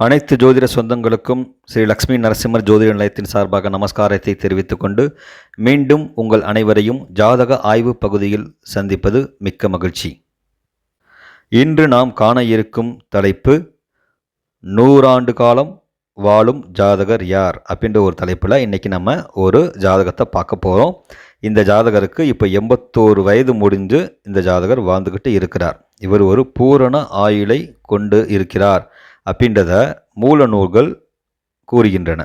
அனைத்து ஜோதிட சொந்தங்களுக்கும் ஸ்ரீ லக்ஷ்மி நரசிம்மர் ஜோதிட நிலையத்தின் சார்பாக நமஸ்காரத்தை தெரிவித்துக் கொண்டு மீண்டும் உங்கள் அனைவரையும் ஜாதக ஆய்வு பகுதியில் சந்திப்பது மிக்க மகிழ்ச்சி. இன்று நாம் காண இருக்கும் தலைப்பு நூறாண்டு காலம் வாழும் ஜாதகர் யார்? அப்படின்ற ஒரு தலைப்பில் இன்றைக்கி நம்ம ஒரு ஜாதகத்தை பார்க்க போகிறோம் இந்த ஜாதகருக்கு இப்போ எண்பத்தோரு வயது முடிஞ்சு இந்த ஜாதகர் வாழ்ந்துக்கிட்டு இருக்கிறார். இவர் ஒரு பூரண ஆயுளை கொண்டு இருக்கிறார். அப்படின்றத மூல நூல்கள் கூறுகின்றன.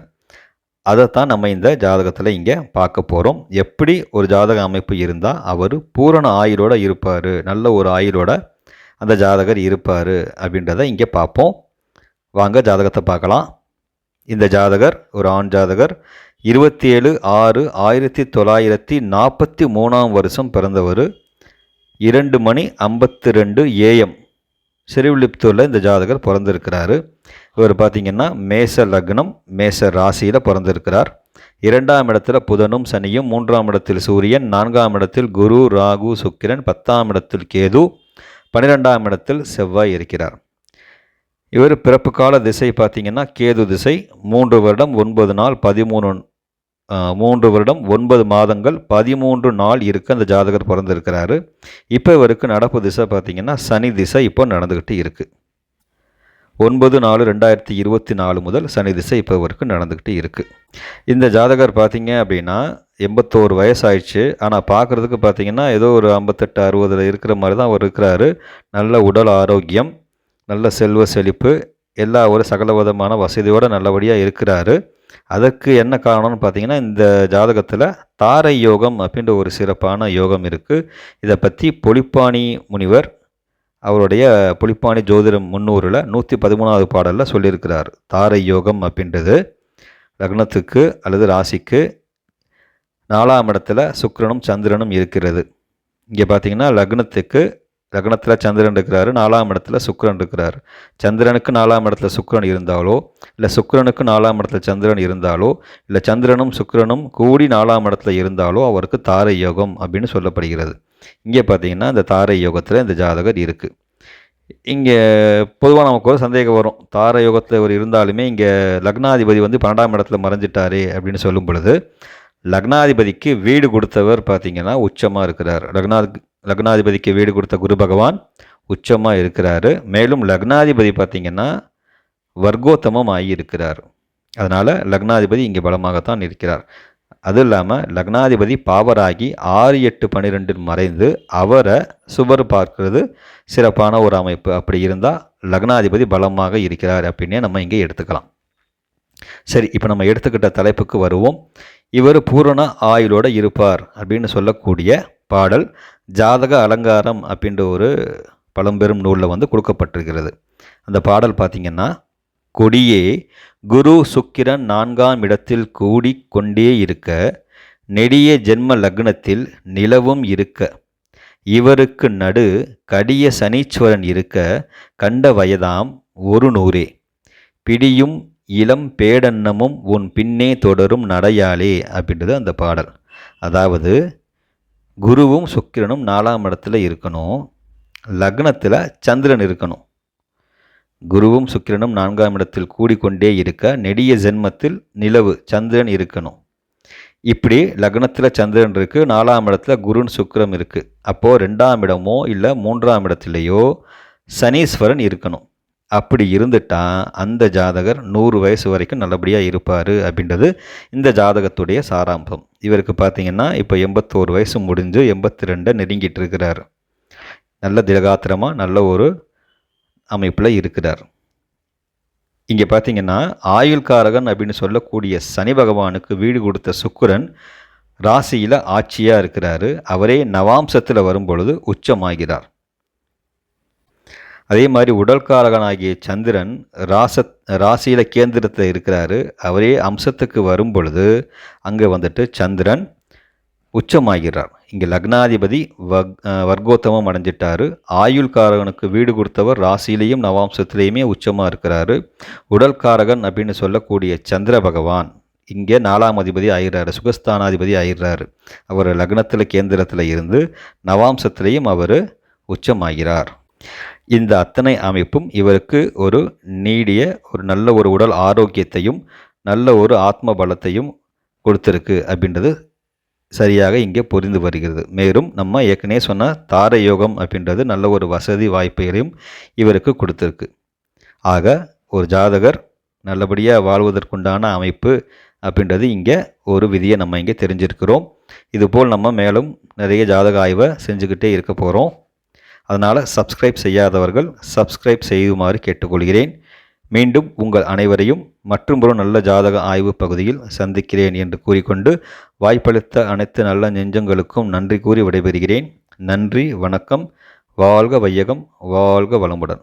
அதைத்தான் நம்ம இந்த ஜாதகத்தில் இங்கே பார்க்க போகிறோம் எப்படி ஒரு ஜாதக அமைப்பு இருந்தால் அவர் பூரண ஆயுளோட இருப்பார் நல்ல ஒரு ஆயுளோட அந்த ஜாதகர் இருப்பார் அப்படின்றத இங்கே பார்ப்போம். வாங்க ஜாதகத்தை பார்க்கலாம். இந்த ஜாதகர் ஒரு ஆண் ஜாதகர் இருபத்தி ஏழு ஆறு ஆயிரத்தி தொள்ளாயிரத்தி நாற்பத்தி மூணாம் வருஷம் பிறந்தவர். இரண்டு மணி ஐம்பத்தி ரெண்டு ஏஎம் சிறுவிழிப்புத்தூரில் இந்த ஜாதகர் பிறந்திருக்கிறாரு. இவர் பார்த்திங்கன்னா மேச லக்னம் மேச ராசியில் பிறந்திருக்கிறார். இரண்டாம் இடத்துல புதனும் சனியும் மூன்றாம் இடத்தில் சூரியன் நான்காம் இடத்தில் குரு ராகு சுக்கிரன் பத்தாம் இடத்தில் கேது பன்னிரெண்டாம் இடத்தில் செவ்வாய் இருக்கிறார். இவர் பிறப்பு கால திசை பார்த்திங்கன்னா கேது திசை மூன்று வருடம் ஒன்பது நாள் பதிமூணு மூன்று வருடம் ஒன்பது மாதங்கள் பதிமூன்று நாள் இருக்க அந்த ஜாதகர் பிறந்திருக்கிறாரு. இப்போ இவருக்கு நடப்பு திசை பார்த்திங்கன்னா சனி திசை இப்போ நடந்துக்கிட்டு இருக்குது ஒன்பது நாலு ரெண்டாயிரத்தி இருபத்தி நாலு முதல் சனி திசை இப்போ இவருக்கு நடந்துக்கிட்டு இருக்குது இந்த ஜாதகர் பார்த்திங்க அப்படின்னா எண்பத்தோரு வயசாயிடுச்சு. ஆனால் பார்க்குறதுக்கு பார்த்தீங்கன்னா ஏதோ ஒரு ஐம்பத்தெட்டு அறுபதில் இருக்கிற மாதிரி தான் அவர் இருக்கிறாரு. நல்ல உடல் ஆரோக்கியம் நல்ல செல்வ செழிப்பு எல்லா ஒரு சகல விதமான வசதியோடு நல்லபடியாக இருக்கிறாரு. அதற்கு என்ன காரணம்னு பார்த்தீங்கன்னா இந்த ஜாதகத்தில் தாரை யோகம் அப்படின்ற ஒரு சிறப்பான யோகம் இருக்குது இதை பற்றி பொலிப்பாணி முனிவர் அவருடைய புலிப்பாணி ஜோதிடம் முன்னூறில் நூற்றி பதிமூணாவது பாடலில் சொல்லியிருக்கிறார். தாரை யோகம் அப்படின்றது லக்னத்துக்கு அல்லது ராசிக்கு நாலாம் இடத்துல சுக்கிரனும் சந்திரனும் இருக்கிறது. இங்கே பார்த்தீங்கன்னா லக்னத்துக்கு லக்னத்தில் சந்திரன் இருக்கிறாரு நாலாம் இடத்துல சுக்கரன் இருக்கிறார். சந்திரனுக்கு நாலாம் இடத்துல சுக்கிரன் இருந்தாலோ இல்லை சுக்கரனுக்கு நாலாம் இடத்துல சந்திரன் இருந்தாலோ இல்லை சந்திரனும் சுக்கரனும் கூடி நாலாம் இடத்துல இருந்தாலோ அவருக்கு தாரை யோகம் அப்படின்னு சொல்லப்படுகிறது. இங்கே பார்த்தீங்கன்னா இந்த தாரை யோகத்தில் இந்த ஜாதகர் இருக்குது இங்கே பொதுவாக நமக்கு ஒரு சந்தேகம் வரும். தார யோகத்தில் இவர் இருந்தாலுமே இங்கே லக்னாதிபதி வந்து பன்னெண்டாம் இடத்துல மறைஞ்சிட்டாரே அப்படின்னு சொல்லும் பொழுது லக்னாதிபதிக்கு வீடு கொடுத்தவர் பார்த்தீங்கன்னா உச்சமாக இருக்கிறார். லக்னா லக்னாதிபதிக்கு வீடு கொடுத்த குரு பகவான் உச்சமாக இருக்கிறாரு. மேலும் லக்னாதிபதி பார்த்திங்கன்னா வர்க்கோத்தமம் ஆகியிருக்கிறார் அதனால் லக்னாதிபதி இங்கே பலமாகத்தான் இருக்கிறார். அதுவும் இல்லாமல் லக்னாதிபதி பாவராகி ஆறு எட்டு பன்னிரெண்டில் மறைந்து அவரை சுவர் பார்க்கறது சிறப்பான ஒரு அமைப்பு. அப்படி இருந்தால் லக்னாதிபதி பலமாக இருக்கிறார் அப்படின்னே நம்ம இங்கே எடுத்துக்கலாம். சரி இப்போ நம்ம எடுத்துக்கிட்ட தலைப்புக்கு வருவோம். இவர் பூரண ஆயுளோடு இருப்பார் அப்படின்னு சொல்லக்கூடிய பாடல். ஜாதக அலங்காரம் அப்படின்ற ஒரு பழம்பெரும் நூலில் வந்து கொடுக்கப்பட்டிருக்கிறது. அந்த பாடல் பார்த்திங்கன்னா கொடியே குரு சுக்கிரன் நான்காம் இடத்தில் கூடி கொண்டே இருக்க நெடிய ஜென்ம லக்னத்தில் நிலவும் இருக்க இவருக்கு நடு கடிய சனீஸ்வரன் இருக்க கண்ட வயதாம் ஒரு நூறே பிடியும் இளம் பேடன்னமும் உன் பின்னே தொடரும் நடையாளே அப்படின்றது அந்த பாடல். அதாவது குருவும் சுக்கிரனும் நாலாம் இடத்துல இருக்கணும் லக்னத்தில் சந்திரன் இருக்கணும். குருவும் சுக்கிரனும் நான்காம் இடத்தில் கூடிக்கொண்டே இருக்க நெடிய ஜென்மத்தில் நிலவு சந்திரன் இருக்கணும். இப்படி லக்னத்தில் சந்திரன் இருக்குது நாலாம் இடத்துல குருன் சுக்கிரம் இருக்குது அப்போது ரெண்டாம் இடமோ இல்லை மூன்றாம் இடத்துலையோ சனீஸ்வரன் இருக்கணும். அப்படி இருந்துட்டா அந்த ஜாதகர் நூறு வயசு வரைக்கும் நல்லபடியாக இருப்பார் அப்படின்றது இந்த ஜாதகத்துடைய சாராம்சம். இவருக்கு பார்த்தீங்கன்னா இப்போ எண்பத்தோரு வயசு முடிஞ்சு எண்பத்தி ரெண்டை நெருங்கிட்டு இருக்கிறார். நல்ல திலகாத்திரமாக நல்ல ஒரு அமைப்பில் இருக்கிறார். இங்கே பார்த்தீங்கன்னா ஆயுள்காரகன் அப்படின்னு சொல்லக்கூடிய சனி பகவானுக்கு வீடு கொடுத்த சுக்கரன் ராசியில் ஆட்சியாக இருக்கிறாரு. அவரே நவாம்சத்தில் வரும்பொழுது உச்சமாகிறார். அதே மாதிரி உடல்காரகனாகிய சந்திரன் ராச ராசியில் கேந்திரத்தில் இருக்கிறாரு. அவரே அம்சத்துக்கு வரும் பொழுது அங்கே வந்துட்டு சந்திரன் உச்சமாகிறார். இங்கே லக்னாதிபதி வக் வர்க்கோத்தமம் அடைஞ்சிட்டாரு. ஆயுள்காரகனுக்கு வீடு கொடுத்தவர் ராசியிலையும் நவாம்சத்திலையுமே உச்சமாக இருக்கிறாரு. உடல்காரகன் அப்படின்னு சொல்லக்கூடிய சந்திர பகவான் இங்கே நாலாம் அதிபதி ஆயிடுறாரு. சுகஸ்தானாதிபதி ஆயிடுறாரு. அவர் லக்னத்தில் கேந்திரத்தில் இருந்து நவாம்சத்திலையும் அவர் உச்சமாகிறார். இந்த அத்தனை அமைப்பும் இவருக்கு ஒரு நீடிய ஒரு நல்ல ஒரு உடல் ஆரோக்கியத்தையும் நல்ல ஒரு ஆத்ம பலத்தையும் கொடுத்துருக்கு அப்படின்றது சரியாக இங்கே புரிந்து வருகிறது. மேலும் நம்ம ஏற்கனவே சொன்ன தார யோகம் அப்படின்றது நல்ல ஒரு வசதி வாய்ப்புகளையும் இவருக்கு கொடுத்துருக்கு. ஆக ஒரு ஜாதகர் நல்லபடியாக வாழ்வதற்குண்டான அமைப்பு அப்படின்றது இங்கே ஒரு விதியை நம்ம இங்கே தெரிஞ்சிருக்கிறோம். இதுபோல் நம்ம மேலும் நிறைய ஜாதக ஆய்வை செஞ்சுக்கிட்டே இருக்க போகிறோம். அதனால் சப்ஸ்கிரைப் செய்யாதவர்கள் சப்ஸ்கிரைப் செய்யுமாறு கேட்டுக்கொள்கிறேன். மீண்டும் உங்கள் அனைவரையும் மற்றும் ஒரு நல்ல ஜாதக ஆய்வு பகுதியில் சந்திக்கிறேன் என்று கூறிக்கொண்டு வாய்ப்பளித்த அனைத்து நல்ல நெஞ்சங்களுக்கும் நன்றி கூறி விடைபெறுகிறேன். நன்றி வணக்கம் வாழ்க வையகம் வாழ்க வளமுடன்.